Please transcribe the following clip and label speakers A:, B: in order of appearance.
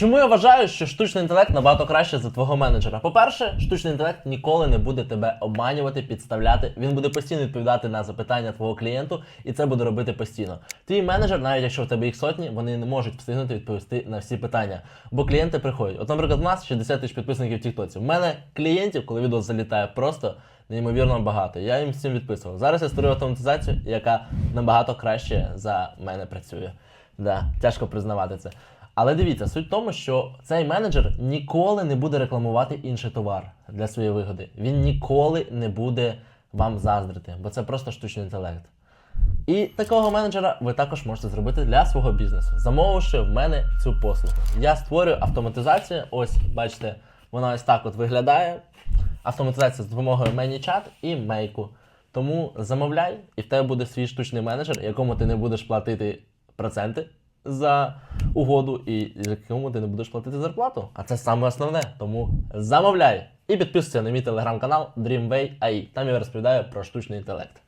A: Чому я вважаю, що штучний інтелект набагато краще за твого менеджера? По-перше, штучний інтелект ніколи не буде тебе обманювати, підставляти. Він буде постійно відповідати на запитання твого клієнту, і це буде робити постійно. Твій менеджер, навіть якщо в тебе їх сотні, вони не можуть встигнути відповісти на всі питання. Бо клієнти приходять. От, наприклад, у нас 60 тисяч підписників в Тіктоці. У мене клієнтів, коли відео залітає, просто неймовірно багато. Я їм всім відписував. Зараз я створю автоматизацію, яка набагато краще за мене працює. Да, тяжко признавати це. Але дивіться, суть в тому, що цей менеджер ніколи не буде рекламувати інший товар для своєї вигоди. Він ніколи не буде вам заздрити, бо це просто штучний інтелект. І такого менеджера ви також можете зробити для свого бізнесу, замовивши в мене цю послугу. Я створюю автоматизацію. Ось, бачите, вона ось так от виглядає. Автоматизація з допомогою ManyChat і Мейку. Тому замовляй, і в тебе буде свій штучний менеджер, якому ти не будеш платити проценти за угоду, і якому ти не будеш платити зарплату. А це саме основне. Тому замовляй і підписуйся на мій телеграм-канал DreamWay.ai. Там я розповідаю про штучний інтелект.